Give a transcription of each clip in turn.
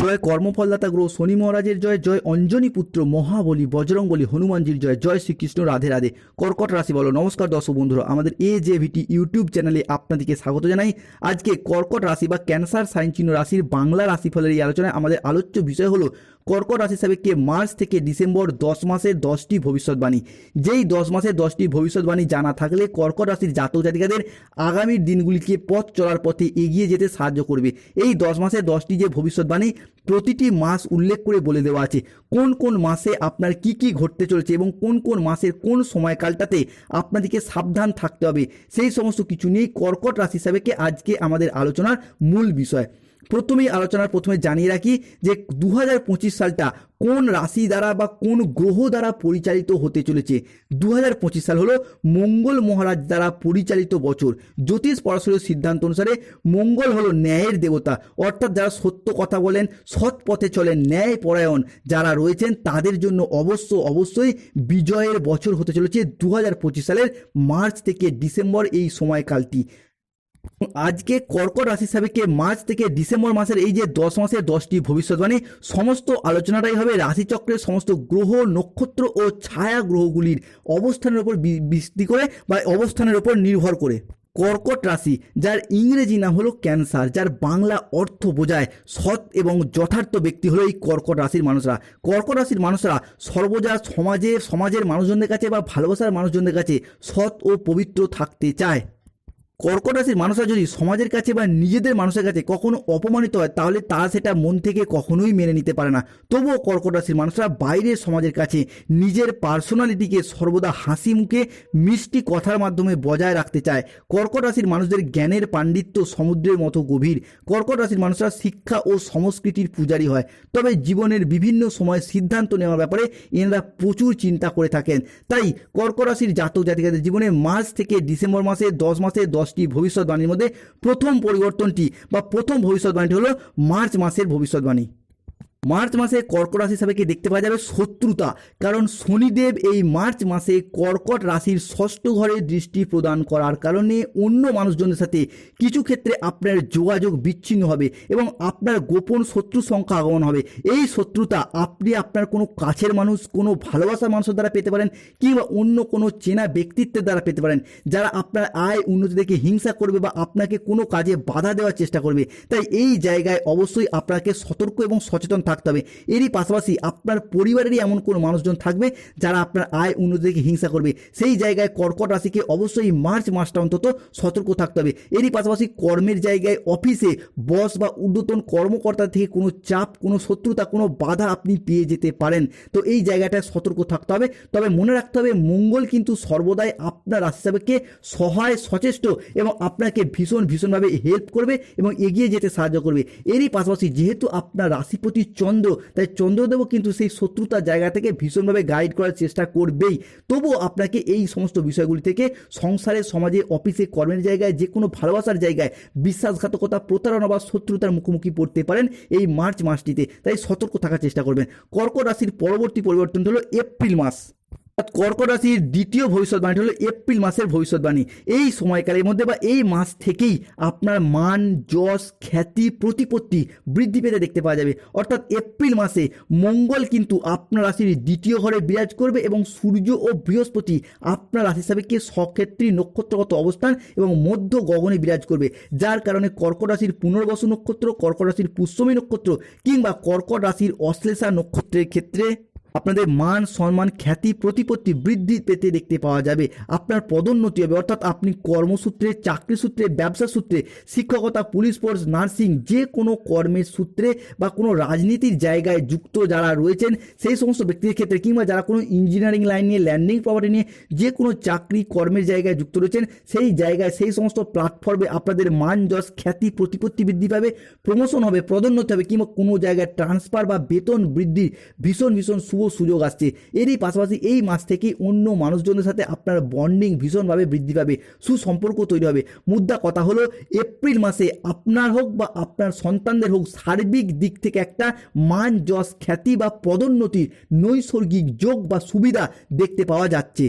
জয় কর্মফলদাতা গ্রহ শনি মহারাজের জয় জয় অঞ্জনী পুত্র মহাবলী বজরং বলী হনুমানজির জয় জয় শ্রীকৃষ্ণ রাধে রাধে। কর্কট রাশি বলো, নমস্কার দর্শক বন্ধুরা, আমাদের এ জে ভিটি ইউটিউব চ্যানেলে আপনাদেরকে স্বাগত জানাই। আজকে কর্কট রাশি বা ক্যান্সার সাইন চিহ্ন রাশির বাংলা রাশিফলের এই আলোচনায় আমাদের আলোচ্য বিষয় হলো কর্কট রাশি কে মার্চ থেকে ডিসেম্বর দশ মাসের দশটি ভবিষ্যৎবাণী। যেই দশ মাসের দশটি ভবিষ্যৎবাণী জানা থাকলে কর্কট রাশির জাতক জাতিকাদের আগামীর দিনগুলিকে পথ চলার পথে এগিয়ে যেতে সাহায্য করবে। এই দশ মাসের দশটি যে ভবিষ্যৎবাণী, প্রতিটি মাস উল্লেখ করে বলে দেওয়া আছে। কোন কোন মাসে আপনার কি কি ঘটতে চলেছে এবং কোন কোন মাসের কোন সময়কালটাতে আপনাদেরকে সাবধান থাকতে হবে, সেই সমস্ত কিছু নিয়েই কর্কট রাশি হিসাবেকে আজকে আমাদের আলোচনার মূল বিষয়। প্রথমেই আলোচনার প্রথমে জানিয়ে রাখি যে দু হাজার পঁচিশ সালটা কোন রাশি দ্বারা বা কোন গ্রহ দ্বারা পরিচালিত হতে চলেছে? দু হাজার পঁচিশ সাল হলো মঙ্গল মহারাজ দ্বারা পরিচালিত বছর। জ্যোতিষ পড়াশোনার সিদ্ধান্ত অনুসারে মঙ্গল হলো ন্যায়ের দেবতা। অর্থাৎ যারা সত্য কথা বলেন, সৎ পথে চলেন, ন্যায় পরায়ণ যারা রয়েছেন, তাদের জন্য অবশ্য অবশ্যই বিজয়ের বছর হতে চলেছে দু হাজার পঁচিশ সালের মার্চ থেকে ডিসেম্বর এই সময়কালটি। আজকে কর্কট রাশি সাবেকে মার্চ থেকে ডিসেম্বর মাসের এই যে দশ মাসের দশটি ভবিষ্যৎবাণী, সমস্ত আলোচনাটাই হবে রাশিচক্রের সমস্ত গ্রহ, নক্ষত্র ও ছায়া গ্রহগুলির অবস্থানের উপর ভিত্তি করে বা অবস্থানের উপর নির্ভর করে। কর্কট রাশি, যার ইংরেজি নাম হলো ক্যান্সার, যার বাংলা অর্থ বোঝায় সৎ এবং যথার্থ ব্যক্তি হলো এই কর্কট রাশির মানুষরা। কর্কট রাশির মানুষরা সর্বদা সমাজে, সমাজের মানুষজনদের কাছে বা ভালোবাসার মানুষজনদের কাছে সৎ ও পবিত্র থাকতে চায়। কর্কট রাশির মানুষরা যদি সমাজের কাছে বা নিজেদের মানুষের কাছে কখনো অপমানিত হয়, তাহলে তারা সেটা মন থেকে কখনোই মেনে নিতে পারে না। তবুও কর্কট রাশির মানুষরা বাইরের সমাজের কাছে নিজের পার্সোনালিটিকে সর্বদা হাসি মুখে, মিষ্টি কথার মাধ্যমে বজায় রাখতে চায়। কর্কট রাশির মানুষদের জ্ঞানের পাণ্ডিত্য সমুদ্রের মতো গভীর। কর্কট রাশির মানুষরা শিক্ষা ও সংস্কৃতির পূজারী হয়। তবে জীবনের বিভিন্ন সময় সিদ্ধান্ত নেওয়ার ব্যাপারে এনারা প্রচুর চিন্তা করে থাকেন। তাই কর্কট রাশির জাতক জাতিকাদের জীবনে মার্চ থেকে ডিসেম্বর মাসে, দশ মাসে দশটি ভবিষ্যৎবাণীর মধ্যে প্রথম পরিবর্তনটি বা প্রথম ভবিষ্যৎবাণীটি হলো মার্চ মাসের ভবিষ্যৎবাণী। মার্চ মাসে কর্কট রাশি হিসাবে কি দেখতে পাওয়া যাবে? শত্রুতা। কারণ শনিদেব এই মার্চ মাসে কর্কট রাশির ষষ্ঠ ঘরে দৃষ্টি প্রদান করার কারণে অন্য মানুষজনের সাথে কিছু ক্ষেত্রে আপনার যোগাযোগ বিচ্ছিন্ন হবে এবং আপনার গোপন শত্রু সংখ্যা আগমন হবে। এই শত্রুতা আপনি আপনার কোনো কাছের মানুষ, কোনো ভালোবাসার মানুষের দ্বারা পেতে পারেন কিংবা অন্য কোনো চেনা ব্যক্তিত্বের দ্বারা পেতে পারেন। যারা আপনার আয় উন্নতি দেখে হিংসা করবে বা আপনাকে কোনো কাজে বাধা দেওয়ার চেষ্টা করবে। তাই এই জায়গায় অবশ্যই আপনাকে সতর্ক এবং সচেতন থাকতে হবে। এরই পাশাপাশি আপনার পরিবারেরই এমন কোনো মানুষজন থাকবে যারা আপনার আয় উন্নতি দেখে হিংসা করবে। সেই জায়গায় কর্কট রাশিকে অবশ্যই মার্চ মাসটা অন্তত সতর্ক থাকতে হবে। এরই পাশাপাশি কর্মের জায়গায় অফিসে বস বা ঊর্ধ্বতন কর্মকর্তা থেকে কোনো চাপ, কোনো শত্রুতা, কোনো বাধা আপনি পেয়ে যেতে পারেন। তো এই জায়গাটায় সতর্ক থাকতে হবে। তবে মনে রাখতে হবে, মঙ্গল কিন্তু সর্বদাই আপনার রাশি হিসাবেকে সহায়, সচেষ্ট এবং আপনাকে ভীষণ, ভীষণভাবে হেল্প করবে এবং এগিয়ে যেতে সাহায্য করবে। এরই পাশাপাশি যেহেতু আপনার রাশিপতি চন্দ্র, তাই চন্দ্রদেব কিন্তু সেই শত্রুতার জায়গা থেকে ভীষণভাবে গাইড করার চেষ্টা করবেই। তবু আপনাকে এই সমস্ত বিষয়গুলি থেকে সংসারে, সমাজে অফিসে কর্মের জায়গায় যে কোনো ভালোবাসার জায়গায় বিশ্বাসঘাতকতা, প্রতারণা বা শত্রুতার মুখোমুখি পড়তে পারেন এই মার্চ মাসটিতে। তাই সতর্ক থাকার চেষ্টা করবেন। কর্কট রাশির পরবর্তী পরিবর্তন হলো এপ্রিল মাস। কর্কট রাশির দ্বিতীয় ভবিষ্যৎবাণী হলো এপ্রিল মাসের ভবিষ্যৎবাণী। এই সময়কালের মধ্যে বা এই মাস থেকেই আপনার মান, যশ, খ্যাতি, প্রতিপত্তি বৃদ্ধি পেতে দেখতে পাওয়া যাবে। অর্থাৎ এপ্রিল মাসে মঙ্গল কিন্তু আপনার রাশির দ্বিতীয় ঘরে বিরাজ করবে এবং সূর্য ও বৃহস্পতি আপনার রাশি কে সক্ষেত্রী নক্ষত্রগত অবস্থান এবং মধ্য গগনে বিরাজ করবে। যার কারণে কর্কট রাশির পুনর্বসু নক্ষত্র, কর্কট রাশির পুষ্যমী নক্ষত্র কিংবা কর্কট রাশির অশ্লেষা নক্ষত্রের ক্ষেত্রে আপনাদের মান, সম্মান, খ্যাতি, প্রতিপত্তি বৃদ্ধি পেতে দেখতে পাওয়া যাবে। আপনার পদোন্নতি হবে। অর্থাৎ আপনি কর্মসূত্রে, চাকরি সূত্রে, ব্যবসা সূত্রে, শিক্ষকতা, পুলিশ ফোর্স, নার্সিং, যে কোনো কর্মের সূত্রে বা কোনো রাজনীতির জায়গায় যুক্ত যারা রয়েছেন, সেই সমস্ত ব্যক্তির ক্ষেত্রে কিংবা যারা কোনো ইঞ্জিনিয়ারিং লাইন নিয়ে ল্যান্ডিং প্রপার্টি নিয়ে যে কোনো চাকরি কর্মের জায়গায় যুক্ত রয়েছেন, সেই জায়গায়, সেই সমস্ত প্ল্যাটফর্মে আপনাদের মান, যশ, খ্যাতি, প্রতিপত্তি বৃদ্ধি পাবে প্রমোশন হবে, পদোন্নতি হবে কিংবা কোনো জায়গায় ট্রান্সফার বা বেতন বৃদ্ধির ভীষণ ভীষণ শুভ সুযোগ আসছে। এরই পাশাপাশি এই মাস থেকেই অন্য মানুষজনের সাথে আপনার বন্ডিং ভীষণভাবে বৃদ্ধি পাবে, সুসম্পর্ক তৈরি হবে। মুদ্রা কথা হলো, এপ্রিল মাসে আপনার হোক বা আপনার সন্তানদের হোক, সার্বিক দিক থেকে একটা মান, যশ, খ্যাতি বা পদোন্নতির নৈসর্গিক যোগ বা সুবিধা দেখতে পাওয়া যাচ্ছে।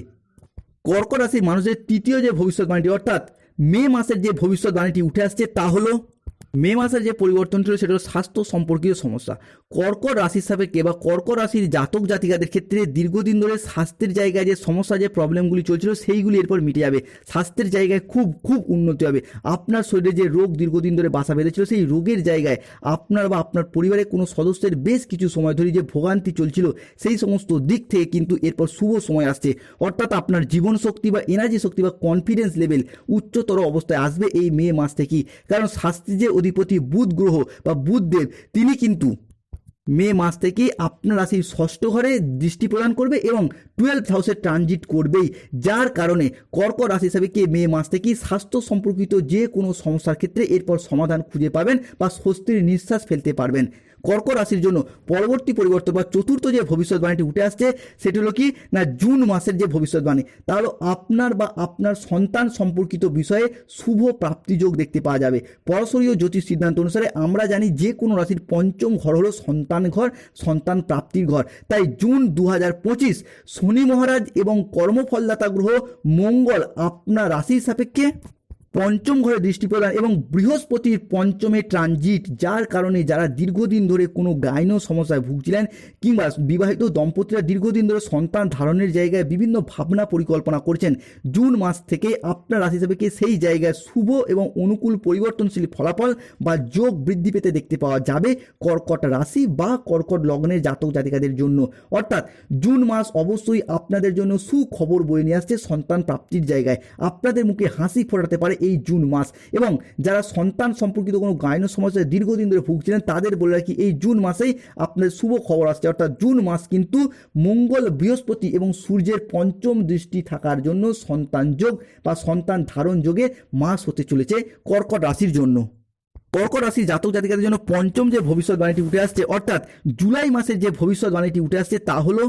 কর্কট রাশির মানুষের তৃতীয় যে ভবিষ্যৎবাণীটি, অর্থাৎ মে মাসের যে ভবিষ্যৎবাণীটি উঠে আসছে তা হলো মে মাসের যে পরিবর্তন ছিল, সেটা হলো স্বাস্থ্য সম্পর্কিত সমস্যা। কর্কট রাশির সাপেক্ষে বা কর্কট রাশির জাতক জাতিকাদের ক্ষেত্রে দীর্ঘদিন ধরে স্বাস্থ্যের জায়গায় যে সমস্যা, যে প্রবলেমগুলি চলছিল, সেইগুলি এরপর মিটে যাবে। স্বাস্থ্যের জায়গায় খুব খুব উন্নতি হবে। আপনার শরীরে যে রোগ দীর্ঘদিন ধরে বাসা বেঁধেছিল, সেই রোগের জায়গায় আপনার বা আপনার পরিবারের কোনো সদস্যের বেশ কিছু সময় ধরে যে ভোগান্তি চলছিল, সেই সমস্ত দিক থেকে কিন্তু এরপর শুভ সময় আসছে। অর্থাৎ আপনার জীবন শক্তি বা এনার্জি শক্তি বা কনফিডেন্স লেভেল উচ্চতর অবস্থায় আসবে এই মে মাস থেকেই। কারণ স্বাস্থ্যের যে অধিপতি বুধ গ্রহ বা বুধদেব, তিনি কিন্তু মে মাস থেকে আপনার রাশির ষষ্ঠ ঘরে দৃষ্টি প্রদান করবে এবং টুয়েলভ হাউসে ট্রানজিট করবেই, যার কারণে কর্ক রাশি হিসাবে কে মে মাস থেকে স্বাস্থ্য সম্পর্কিত যে কোনো সমস্যার ক্ষেত্রে এরপর সমাধান খুঁজে পাবেন বা স্বস্তির নিঃশ্বাস ফেলতে পারবেন। কর্ক রাশির জন্য পরবর্তী পরিবর্তন বা চতুর্থ যে ভবিষ্যৎবাণীটি উঠে আসছে, সেটি হলো কি? না, জুন মাসের যে ভবিষ্যৎবাণী। তা হলো আপনার বা আপনার সন্তান সম্পর্কিত বিষয়ে শুভ প্রাপ্তিযোগ দেখতে পাওয়া যাবে। পরশরীয় জ্যোতিষ সিদ্ধান্ত অনুসারে আমরা জানি যে কোনো রাশির পঞ্চম ঘর হলো সন্তান ঘর, সন্তান প্রাপ্তির ঘর। তাই জুন দু শনি মহারাজ এবং কর্মফলদাতা গ্রহ মঙ্গল আপনার রাশির সাপেক্ষে পঞ্চম ঘরে দৃষ্টি প্রদান এবং বৃহস্পতির পঞ্চমে ট্রানজিট, যার কারণে যারা দীর্ঘদিন ধরে কোনো গাইন সমস্যায় ভুগছিলেন কিংবা বিবাহিত দম্পতিরা দীর্ঘদিন ধরে সন্তান ধারণের জায়গায় বিভিন্ন ভাবনা পরিকল্পনা করছেন, জুন মাস থেকে আপনার রাশি হিসেবে সেই জায়গায় শুভ এবং অনুকূল পরিবর্তনশীল ফলাফল বা যোগ বৃদ্ধি পেতে দেখতে পাওয়া যাবে কর্কট রাশি বা কর্কট লগ্নের জাতক জাতিকাদের জন্য? অর্থাৎ জুন মাস অবশ্যই আপনাদের জন্য সুখবর বয়ে নিয়ে আসছে সন্তান প্রাপ্তির জায়গায়। আপনাদের মুখে হাসি ফোটাতে পারে এই জুন মাস। এবং যারা সন্তান সম্পর্কিত কোনো গায়ন সমস্যায় দীর্ঘদিন ধরে ভুগছিলেন, তাদের বলে রাখি, এই জুন মাসেই আপনাদের শুভ খবর আসছে। অর্থাৎ জুন মাস কিন্তু মঙ্গল, বৃহস্পতি এবং সূর্যের পঞ্চম দৃষ্টি থাকার জন্য সন্তান যোগ বা সন্তান ধারণ যোগে মাস হতে চলেছে কর্কট রাশির জন্য। কর্কট রাশি জাতক জাতিকাদের জন্য পঞ্চম যে ভবিষ্যৎবাণীটি উঠে আসছে, অর্থাৎ জুলাই মাসের যে ভবিষ্যৎবাণীটি উঠে আসছে তা হলো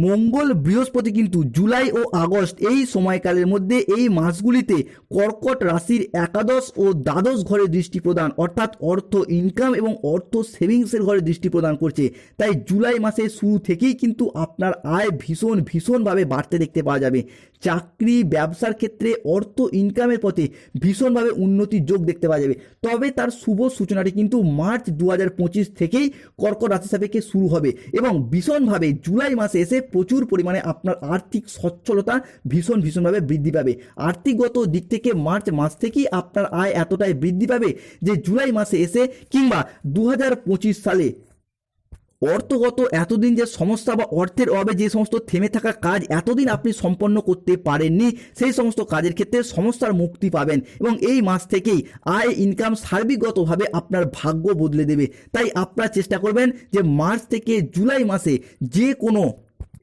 মঙ্গল বৃহস্পতি কিন্তু জুলাই ও আগস্ট এই সময়কালের মধ্যে এই মাসগুলিতে কর্কট রাশির একাদশ ও দ্বাদশ ঘরে দৃষ্টি প্রদান, অর্থাৎ অর্থ ইনকাম এবং অর্থ সেভিংসের ঘরে দৃষ্টি প্রদান করছে। তাই জুলাই মাসের শুরু থেকেই কিন্তু আপনার আয় ভীষণ, ভীষণভাবে বাড়তে দেখতে পাওয়া যাবে। চাকরি, ব্যবসার ক্ষেত্রে অর্থ ইনকামের পথে ভীষণভাবে উন্নতির যোগ দেখতে পাওয়া যাবে। তবে তার শুভ সূচনাটি কিন্তু মার্চ দু হাজার পঁচিশ থেকেই কর্কট রাশি সাপেক্ষে শুরু হবে এবং ভীষণভাবে জুলাই মাসে এসে প্রচুর পরিমাণে আপনার আর্থিক সচ্ছলতা ভীষণ, ভীষণভাবে বৃদ্ধি পাবে। আর্থিকগত দিক থেকে মার্চ মাস থেকেই আপনার আয় এতটাই বৃদ্ধি পাবে যে জুলাই মাসে এসে কিংবা দু হাজার পঁচিশ সালে অর্থগত এতদিন যে সমস্যা বা অর্থের অভাবে যে সমস্ত থেমে থাকা কাজ এতদিন আপনি সম্পন্ন করতে পারেননি, সেই সমস্ত কাজের ক্ষেত্রে সমস্যার মুক্তি পাবেন এবং এই মাস থেকেই আয় ইনকাম সার্বিকগতভাবে আপনার ভাগ্য বদলে দেবে। তাই আপনারা চেষ্টা করবেন যে মার্চ থেকে জুলাই মাসে যে কোনো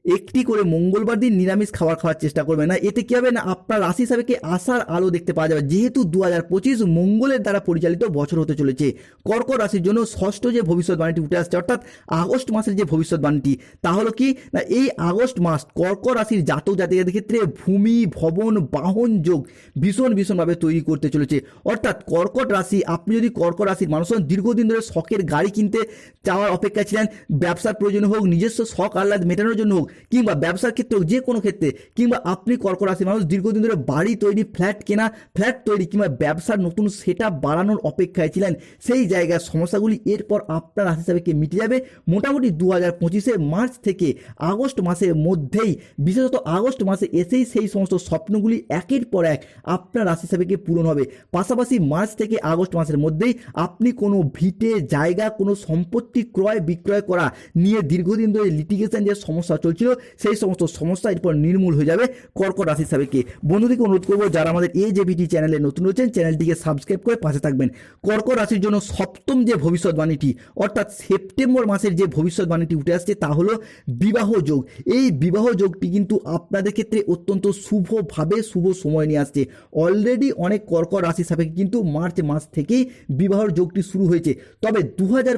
একটি করে মঙ্গলবার দিন নিরামিষ খাবার খাওয়ার চেষ্টা করবেন না। এতে কী হবে না? আপনার রাশি হিসাবে কি আশার আলো দেখতে পাওয়া যাবে? যেহেতু দু হাজার পঁচিশ মঙ্গলের দ্বারা পরিচালিত বছর হতে চলেছে। কর্কট রাশির জন্য ষষ্ঠ যে ভবিষ্যৎবাণীটি উঠে আসছে, অর্থাৎ আগস্ট মাসের যে ভবিষ্যৎবাণীটি তা হলো কি? না, এই আগস্ট মাস কর্কট রাশির জাতক জাতিকাদের ক্ষেত্রে ভূমি, ভবন, বাহন যোগ ভীষণ, ভীষণভাবে তৈরি করতে চলেছে। অর্থাৎ কর্কট রাশি, আপনি যদি কর্কট রাশির মানুষ হন, দীর্ঘদিন ধরে শখের গাড়ি কিনতে চাওয়ার অপেক্ষা ছিলেন, ব্যবসার প্রয়োজন হোক, নিজস্ব শখ আহ্লাদ মেটানোর জন্য হোক কিংবা ব্যবসার ক্ষেত্রে যে কোনো ক্ষেত্রে, কিংবা আপনি কর্কট রাশির মানুষ দীর্ঘদিন ধরে বাড়ি তৈরি, ফ্ল্যাট কেনা, ফ্ল্যাট তৈরি কিংবা ব্যবসার নতুন সেট বাড়ানোর অপেক্ষায় ছিলেন, সেই জায়গার সমস্যাগুলি এরপর আপনার রাশি হিসাবে মিটে যাবে। মোটামুটি দু হাজার পঁচিশে মার্চ থেকে আগস্ট মাসের মধ্যেই, বিশেষত আগস্ট মাসে এসেই সেই সমস্ত স্বপ্নগুলি একের পর এক আপনার রাশি হিসাবে পূরণ হবে। পাশাপাশি মার্চ থেকে আগস্ট মাসের মধ্যেই আপনি কোনো ভিটে, জায়গা, কোনো সম্পত্তি ক্রয় বিক্রয় করা নিয়ে দীর্ঘদিন ধরে লিটিগেশন যে সমস্যা চলছিল সেই সমস্ত সমস্যা এরপর নির্মূল হয়ে যাবে কর্কট রাশি হিসাবে কি। বন্ধুদেরকে অনুরোধ করব, যারা আমাদের এ জেবিটি চ্যানেলে নতুন রয়েছেন, চ্যানেলটিকে সাবস্ক্রাইব করে পাশে থাকবেন। কর্কট রাশির জন্য সপ্তম যে ভবিষ্যৎবাণীটি, অর্থাৎ সেপ্টেম্বর মাসের যে ভবিষ্যৎবাণীটি উঠে আসছে, তা হলো বিবাহ যোগ। এই বিবাহ যোগটি কিন্তু আপনাদের ক্ষেত্রে অত্যন্ত শুভভাবে শুভ সময় নিয়ে আসছে। অলরেডি অনেক কর্কট রাশি সাপেক্ষে কিন্তু মার্চ মাস থেকেই বিবাহর যোগটি শুরু হয়েছে। তবে দু হাজার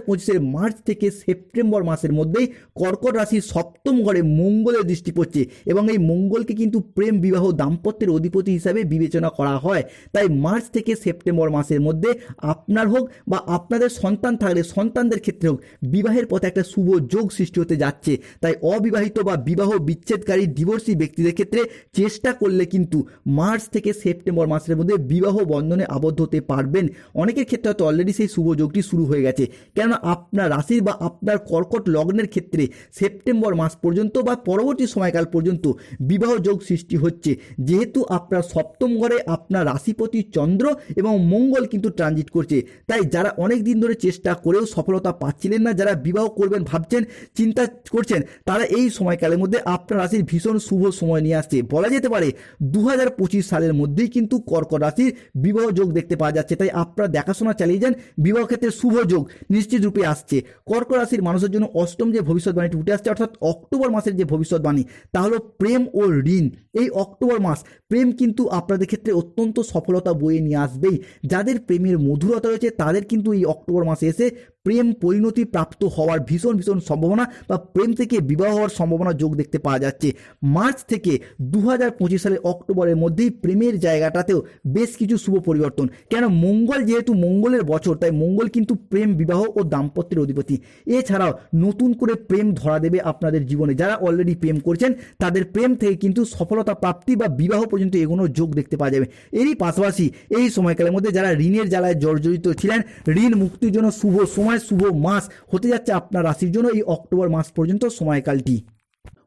মার্চ থেকে সেপ্টেম্বর মাসের মধ্যেই কর্কট রাশির সপ্তম ঘরে মঙ্গলের দৃষ্টি পড়ছে এবং এই মঙ্গলকে কিন্তু প্রেম, বিবাহ, দাম্পত্যের অধিপতি হিসাবে বিবেচনা করা হয়। তাই মার্চ থেকে সেপ্টেম্বর মাসের মধ্যে আপনার হোক বা আপনাদের সন্তান থাকলে, সন্তানদের ক্ষেত্রে হোক, বিবাহের পথে একটা শুভ যোগ সৃষ্টি হতে যাচ্ছে। তাই অবিবাহিত বা বিবাহ বিচ্ছেদকারী ডিভোর্সি ব্যক্তিদের ক্ষেত্রে চেষ্টা করলে কিন্তু মার্চ থেকে সেপ্টেম্বর মাসের মধ্যে বিবাহ বন্ধনে আবদ্ধ হতে পারবেন। অনেকের ক্ষেত্রে হয়তো অলরেডি সেই শুভ যোগটি শুরু হয়ে গেছে। কেননা আপনার রাশির বা আপনার কর্কট লগ্নের ক্ষেত্রে সেপ্টেম্বর মাস পর্যন্ত বা পরবর্তী সময়কাল পর্যন্ত বিবাহ যোগ সৃষ্টি হচ্ছে। যেহেতু আপনার সপ্তম ঘরে আপনার রাশিপতি চন্দ্র এবং মঙ্গল কিন্তু ট্রানজিট করছে। তাই যারা অনেক দিন ধরে চেষ্টা করেও সফলতা পাচ্ছিলেন না, যারা বিবাহ করবেন ভাবছেন, চিন্তা করছেন, তারা এই সময়কালের মধ্যে আপনার রাশির ভীষণ শুভ সময় নিয়ে আসছে। বলা যেতে পারে দু হাজার পঁচিশ সালের মধ্যেই কিন্তু কর্কট রাশির বিবাহ যোগ দেখতে পাওয়া যাচ্ছে। তাই আপনারা দেখাশোনা চালিয়ে যান, বিবাহ ক্ষেত্রে শুভ যোগ নিশ্চিত রূপে আসছে। কর্কট রাশির মানুষের জন্য অষ্টম যে ভবিষ্যৎবাণীটি উঠে আসছে, অর্থাৎ অক্টোবর মাসের যে ভবিষ্যৎবাণী, তা হলো প্রেম ও ঋণ। এই অক্টোবর মাস প্রেম কিন্তু আপনাদের ক্ষেত্রে অত্যন্ত সফলতা বয়ে নিয়ে আসবেই। যাদের প্রেমের মধুরতা রয়েছে, তাদের কিন্তু এই অক্টোবর মাসে এসে প্রেম পরিণতি প্রাপ্ত হওয়ার ভীষণ ভীষণ সম্ভাবনা বা প্রেম থেকে বিবাহ হওয়ার সম্ভাবনা যোগ দেখতে পাওয়া যাচ্ছে। মার্চ থেকে দু হাজার পঁচিশ সালের অক্টোবরের মধ্যেই প্রেমের জায়গাটাতেও বেশ কিছু শুভ পরিবর্তন। কেন? মঙ্গল যেহেতু মঙ্গলের বছর, তাই মঙ্গল কিন্তু প্রেম, বিবাহ ও দাম্পত্যের অধিপতি। এছাড়াও নতুন করে প্রেম ধরা দেবে আপনাদের জীবনে। যারা অলরেডি প্রেম করছেন, তাদের প্রেম থেকে কিন্তু সফলতা প্রাপ্তি বা বিবাহ পর্যন্ত এগোনোর যোগ দেখতে পাওয়া যাবে। এরই পাশাপাশি এই সময়কালের মধ্যে যারা ঋণের জ্বালায় জর্জরিত ছিলেন, ঋণ মুক্তির জন্য শুভ সময় শুভ মাস হতে যাচ্ছে আপনার রাশির জন্য এই অক্টোবর মাস পর্যন্ত সময়কালটি।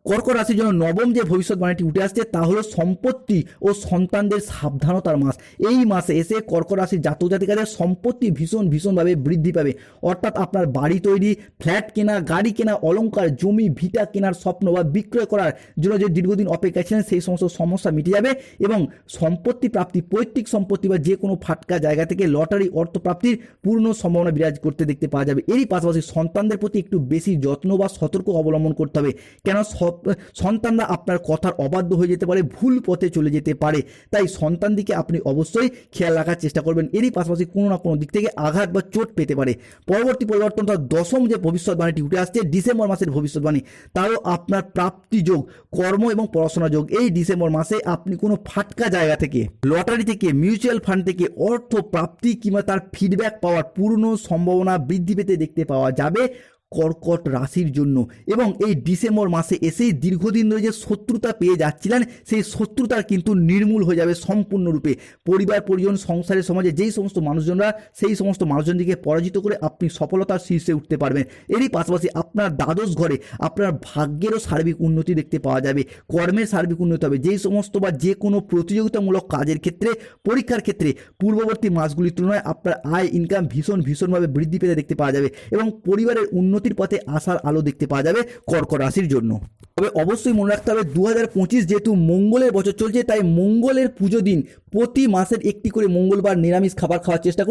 কর্ক রাশির জন্য নবম যে ভবিষ্যৎবাণীটি উঠে আসছে, তা হলো সম্পত্তি ও সন্তানদের সাবধানতার মাস। এই মাসে এসে কর্ক রাশির জাতক জাতিকাদের সম্পত্তি ভীষণ, ভীষণভাবে বৃদ্ধি পাবে। অর্থাৎ আপনার বাড়ি তৈরি, ফ্ল্যাট কেনা, গাড়ি কেনা, অলংকার, জমি, ভিটা কেনার স্বপ্ন বা বিক্রয় করার জন্য যে দীর্ঘদিন অপেক্ষা ছিলেন, সেই সমস্ত সমস্যা মিটে যাবে এবং সম্পত্তি প্রাপ্তি, পৈতৃক সম্পত্তি বা যে কোনো ফাটকা জায়গা থেকে লটারি অর্থ প্রাপ্তির পূর্ণ সম্ভাবনা বিরাজ করতে দেখতে পাওয়া যাবে। এরই পাশাপাশি সন্তানদের প্রতি একটু বেশি যত্ন বা সতর্ক অবলম্বন করতে হবে। কেন সব সন্তানরা আপনার কথার অবাধ্য হয়ে যেতে পারে, ভুল পথে চলে যেতে পারে। তাই সন্তান দিকে আপনি অবশ্যই খেয়াল রাখার চেষ্টা করবেন। এরই পাশাপাশি কোনো না কোনো দিক থেকে আঘাত বা চোট পেতে পারে। পরবর্তী পরিবর্তন তার দশম যে ভবিষ্যৎবাণীটি উঠে আসছে, ডিসেম্বর মাসের ভবিষ্যৎবাণী, তারও আপনার প্রাপ্তি যোগ, কর্ম এবং পড়াশোনা যোগ। এই ডিসেম্বর মাসে আপনি কোনো ফাটকা জায়গা থেকে, লটারি থেকে, মিউচুয়াল ফান্ড থেকে অর্থ প্রাপ্তি কিংবা তার ফিডব্যাক পাওয়ার পূর্ণ সম্ভাবনা বৃদ্ধি পেতে দেখতে পাওয়া যাবে। কর্কট রাশির জন্য। এবং এই ডিসেম্বর মাসে এসেই দীর্ঘদিন ধরে যে শত্রুতা পেয়ে যাচ্ছিলেন, সেই শত্রুতার কিন্তু নির্মূল হয়ে যাবে সম্পূর্ণরূপে। পরিবার, পরিজন, সংসারের সমাজে যেই সমস্ত মানুষজনরা, সেই সমস্ত মানুষজনদিকে পরাজিত করে আপনি সফলতার শীর্ষে উঠতে পারবেন। এরই পাশাপাশি আপনার দ্বাদশ ঘরে আপনার ভাগ্যেরও সার্বিক উন্নতি দেখতে পাওয়া যাবে। কর্মের সার্বিক উন্নতি হবে। যেই সমস্ত বা যে কোনো প্রতিযোগিতামূলক কাজের ক্ষেত্রে, পরীক্ষার ক্ষেত্রে, পূর্ববর্তী মাসগুলির তুলনায় আপনার আয় ইনকাম ভীষণ, ভীষণভাবে বৃদ্ধি পেতে দেখতে পাওয়া যাবে। এবং পরিবারের উন্নতির পথে আসার আলো দেখতে পাওয়া যাবে কর্কট রাশির জন্য। তবে অবশ্যই মনে রাখতে হবে দু হাজার পঁচিশ যেহেতু মঙ্গলের বছর চলছে, তাই মঙ্গলের পুজো দিন প্রতি মাসের একটি করে মঙ্গলবার নিরামিষ খাবার খাওয়ার চেষ্টা